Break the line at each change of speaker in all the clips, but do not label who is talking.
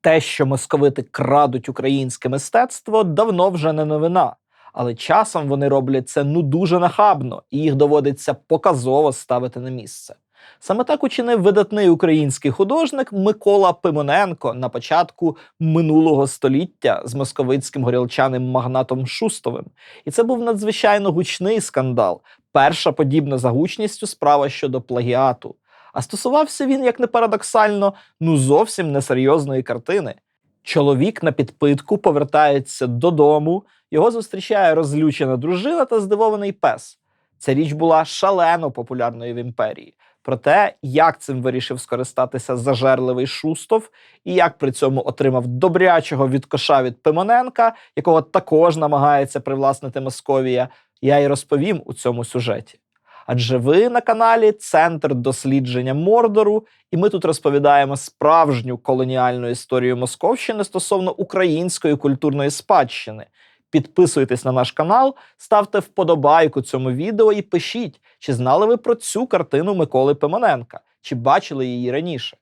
Те, що московити крадуть українське мистецтво, давно вже не новина. Але часом вони роблять це ну дуже нахабно, і їх доводиться показово ставити на місце. Саме так учинив видатний український художник Микола Пимоненко на початку минулого століття з московицьким горілчаним магнатом Шустовим. І це був надзвичайно гучний скандал. Перша подібна за гучністю справа щодо плагіату. А стосувався він, як не парадоксально, ну зовсім несерйозної картини. Чоловік на підпитку повертається додому, його зустрічає розлючена дружина та здивований пес. Ця річ була шалено популярною в імперії. Про те, як цим вирішив скористатися зажерливий Шустов, і як при цьому отримав добрячого відкоша від Пимоненка, якого також намагається привласнити Московія, я й розповім у цьому сюжеті. Адже ви на каналі Центр дослідження Мордору, і ми тут розповідаємо справжню колоніальну історію Московщини стосовно української культурної спадщини. Підписуйтесь на наш канал, ставте вподобайку цьому відео і пишіть, чи знали ви про цю картину Миколи Пимоненка, чи бачили її раніше.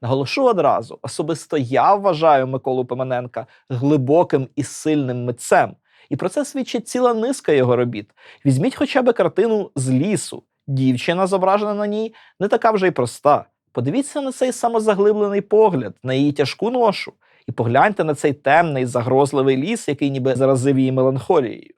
Наголошу одразу: особисто я вважаю Миколу Пимоненка глибоким і сильним митцем. І про це свідчить ціла низка його робіт. Візьміть хоча б картину з лісу. Дівчина, зображена на ній, не така вже й проста. Подивіться на цей самозаглиблений погляд, на її тяжку ношу, і погляньте на цей темний, загрозливий ліс, який ніби заразив її меланхолією.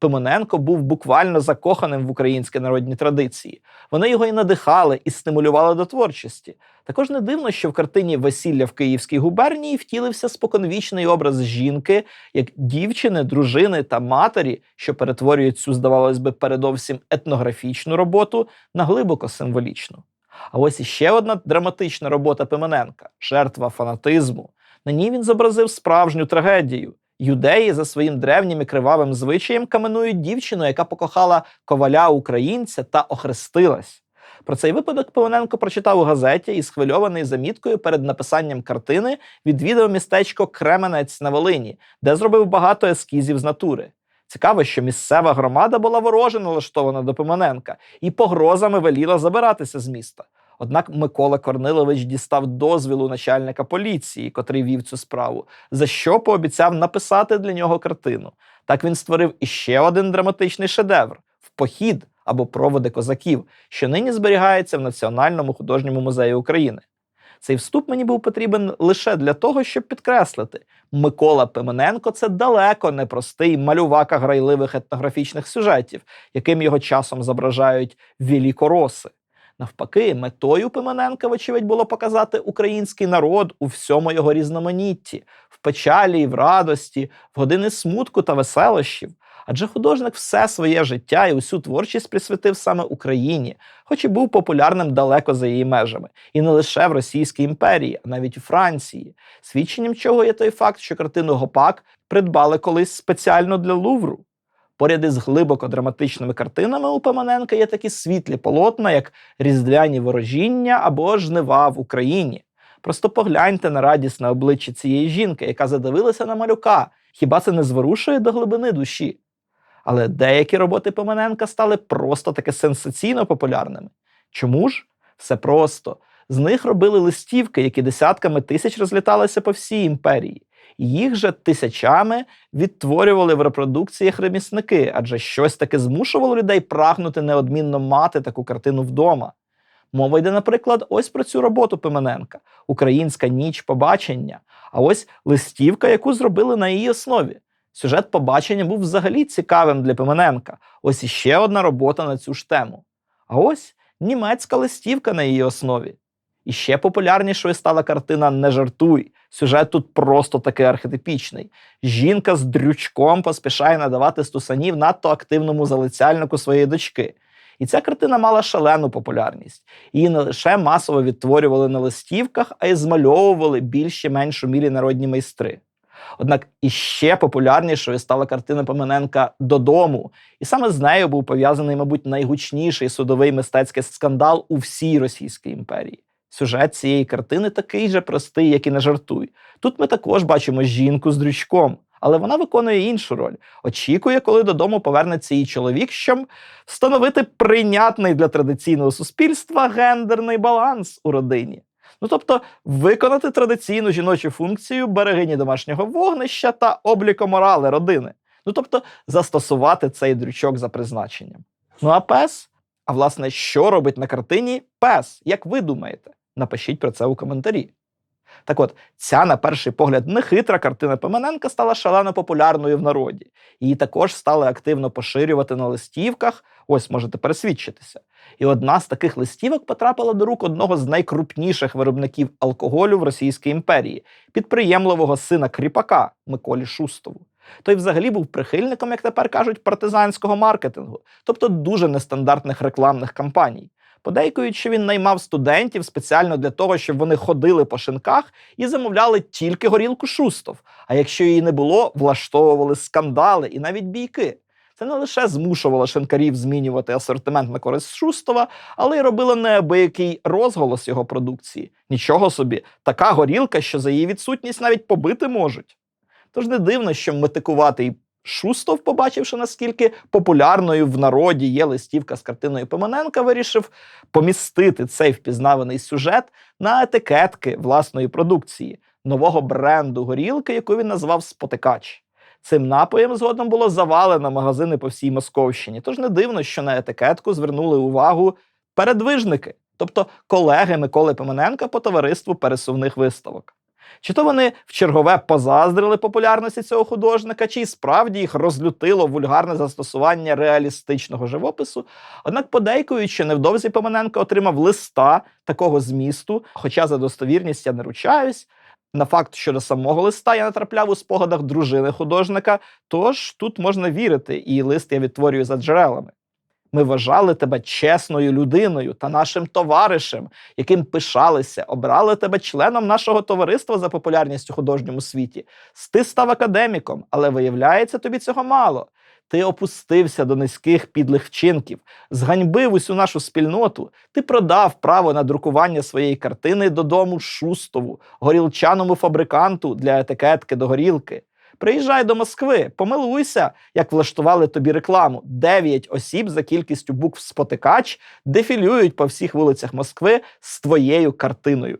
Пимоненко був буквально закоханим в українські народні традиції. Вони його і надихали, і стимулювали до творчості. Також не дивно, що в картині Весілля в Київській губернії втілився споконвічний образ жінки, як дівчини, дружини та матері, що перетворюють цю, здавалось би, передовсім етнографічну роботу на глибоко символічну. А ось іще одна драматична робота Пимоненка жертва фанатизму. На ній він зобразив справжню трагедію. Юдеї за своїм древнім і кривавим звичаєм каменують дівчину, яка покохала коваля українця та охрестилась. Про цей випадок Пивоненко прочитав у газеті і, схвильований заміткою перед написанням картини, відвідав містечко Кременець на Волині, де зробив багато ескізів з натури. Цікаво, що місцева громада була вороже налаштована до Пимоненка і погрозами веліла забиратися з міста. Однак Микола Корнилович дістав дозвіл у начальника поліції, котрий вів цю справу, за що пообіцяв написати для нього картину. Так він створив іще один драматичний шедевр в похід або проводи козаків, що нині зберігається в Національному художньому музеї України. Цей вступ мені був потрібен лише для того, щоб підкреслити, Микола Пимененко це далеко не простий малювака грайливих етнографічних сюжетів, яким його часом зображають велікороси. Навпаки, метою Пимененка, вочевидь, було показати український народ у всьому його різноманітті, в печалі в радості, в години смутку та веселощів. Адже художник все своє життя і усю творчість присвятив саме Україні, хоч і був популярним далеко за її межами, і не лише в Російській імперії, а навіть у Франції. Свідченням чого є той факт, що картину Гопак придбали колись спеціально для Лувру. Поряд із глибоко драматичними картинами у Пимоненка є такі світлі полотна, як різдвяні ворожіння або жнива в Україні. Просто погляньте на радісне обличчя цієї жінки, яка задивилася на малюка. Хіба це не зворушує до глибини душі? Але деякі роботи Пимоненка стали просто таки сенсаційно популярними. Чому ж? Все просто. З них робили листівки, які десятками тисяч розліталися по всій імперії. Їх же тисячами відтворювали в репродукціях ремісники, адже щось таке змушувало людей прагнути неодмінно мати таку картину вдома. Мова йде, наприклад, ось про цю роботу Пимененка Українська ніч побачення, а ось листівка, яку зробили на її основі. Сюжет побачення був взагалі цікавим для Пимененка. Ось іще одна робота на цю ж тему. А ось німецька листівка на її основі. І ще популярнішою стала картина Не жартуй. Сюжет тут просто таки архетипічний. Жінка з дрючком поспішає надавати стусанів надто активному залицяльнику своєї дочки. І ця картина мала шалену популярність. Її не лише масово відтворювали на листівках, а й змальовували більш меншу мірі народні майстри. Однак іще популярнішою стала картина Помененка додому, і саме з нею був пов'язаний, мабуть, найгучніший судовий мистецький скандал у всій Російській імперії. Сюжет цієї картини такий же простий, як і не жартуй. Тут ми також бачимо жінку з дрючком, але вона виконує іншу роль. Очікує, коли додому повернеться її чоловік, щоб встановити прийнятний для традиційного суспільства гендерний баланс у родині. Ну тобто виконати традиційну жіночу функцію берегині домашнього вогнища та облікоморали родини. Ну тобто застосувати цей дрючок за призначенням. Ну а пес? А власне, що робить на картині пес? Як ви думаєте? Напишіть про це у коментарі. Так от, ця, на перший погляд, нехитра картина Пимененка стала шалено популярною в народі. Її також стали активно поширювати на листівках. Ось можете пересвідчитися. І одна з таких листівок потрапила до рук одного з найкрупніших виробників алкоголю в Російській імперії, підприємливого сина кріпака Миколі Шустову. Той взагалі був прихильником, як тепер кажуть, партизанського маркетингу, тобто дуже нестандартних рекламних кампаній. Подейкують, що він наймав студентів спеціально для того, щоб вони ходили по шинках і замовляли тільки горілку Шустов. А якщо її не було, влаштовували скандали і навіть бійки. Це не лише змушувало шинкарів змінювати асортимент на користь Шустова, але й робило неабиякий розголос його продукції. Нічого собі, така горілка, що за її відсутність навіть побити можуть. Тож не дивно, що метикуватий Шустов, побачивши, наскільки популярною в народі є листівка з картиною Пимоненка, вирішив помістити цей впізнаваний сюжет на етикетки власної продукції, нового бренду горілки, яку він назвав Спотикач. Цим напоєм згодом було завалено магазини по всій Московщині. Тож не дивно, що на етикетку звернули увагу передвижники, тобто колеги Миколи Пимененка по товариству пересувних виставок. Чи то вони в чергове позаздрили популярності цього художника, чи й справді їх розлютило вульгарне застосування реалістичного живопису. Однак подейкують, що невдовзі Поманенко отримав листа такого змісту, хоча за достовірність я не ручаюсь. На факт щодо самого листа я натрапляв у спогадах дружини художника, тож тут можна вірити, і лист я відтворюю за джерелами. Ми вважали тебе чесною людиною та нашим товаришем, яким пишалися, обрали тебе членом нашого товариства за популярністю у художньому світі. Ти став академіком, але виявляється, тобі цього мало. Ти опустився до низьких підлих вчинків, зганьбив усю нашу спільноту. Ти продав право на друкування своєї картини додому Шустову, горілчаному фабриканту для етикетки до горілки. Приїжджай до Москви, помилуйся, як влаштували тобі рекламу. Дев'ять осіб за кількістю букв спотикач дефілюють по всіх вулицях Москви з твоєю картиною.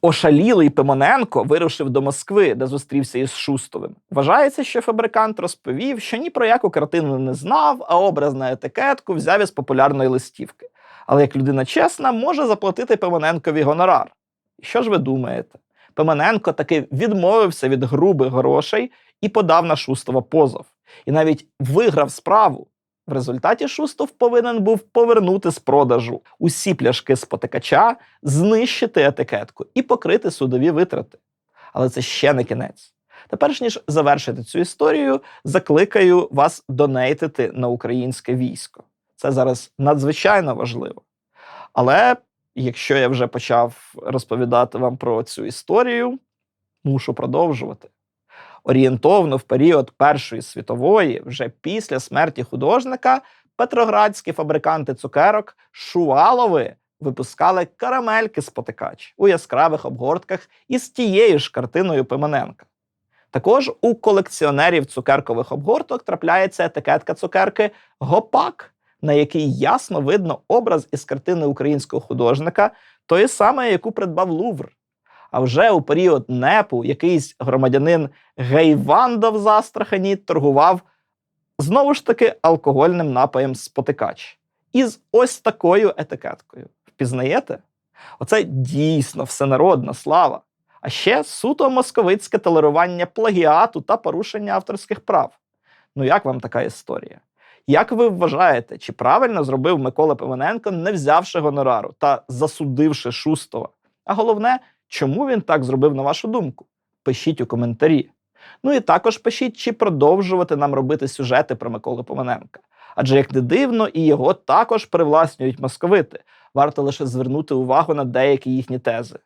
Ошалілий Пимоненко вирушив до Москви, де зустрівся із Шустовим. Вважається, що фабрикант розповів, що ні про яку картину не знав, а образ на етикетку взяв із популярної листівки. Але як людина чесна, може заплатити Пимоненкові гонорар. Що ж ви думаєте? Пимоненко таки відмовився від грубих грошей і подав на Шустова позов. І навіть виграв справу. В результаті Шустов повинен був повернути з продажу усі пляшки з потекача, знищити етикетку і покрити судові витрати. Але це ще не кінець. Тепер ж ніж завершити цю історію, закликаю вас донейтити на українське військо. Це зараз надзвичайно важливо. Але якщо я вже почав розповідати вам про цю історію, мушу продовжувати. Орієнтовно в період Першої світової, вже після смерті художника, петроградські фабриканти цукерок Шувалови випускали карамельки спотикач у яскравих обгортках із тією ж картиною Пимоненка. Також у колекціонерів цукеркових обгорток трапляється етикетка цукерки Гопак, на якій ясно видно образ із картини українського художника, тої самої, яку придбав Лувр. А вже у період непу якийсь громадянин Гейвандов з Астрахані торгував знову ж таки алкогольним напоєм спотикач. Із ось такою етикеткою. Впізнаєте? Оце дійсно всенародна слава. А ще суто московицьке толерування плагіату та порушення авторських прав. Ну як вам така історія? Як ви вважаєте, чи правильно зробив Микола Пивоненко, не взявши гонорару та засудивши Шустова? А головне, чому він так зробив, на вашу думку? Пишіть у коментарі. Ну і також пишіть, чи продовжувати нам робити сюжети про Миколу Поманенка. Адже як не дивно, і його також привласнюють московити. Варто лише звернути увагу на деякі їхні тези.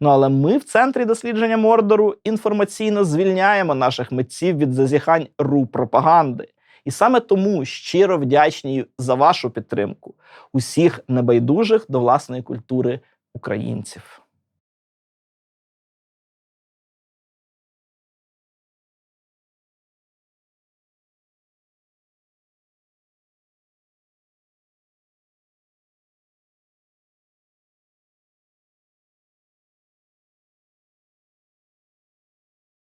Ну але ми в центрі дослідження Мордору інформаційно звільняємо наших митців від зазіхань ру пропаганди. І саме тому щиро вдячні за вашу підтримку усіх небайдужих до власної культури українців.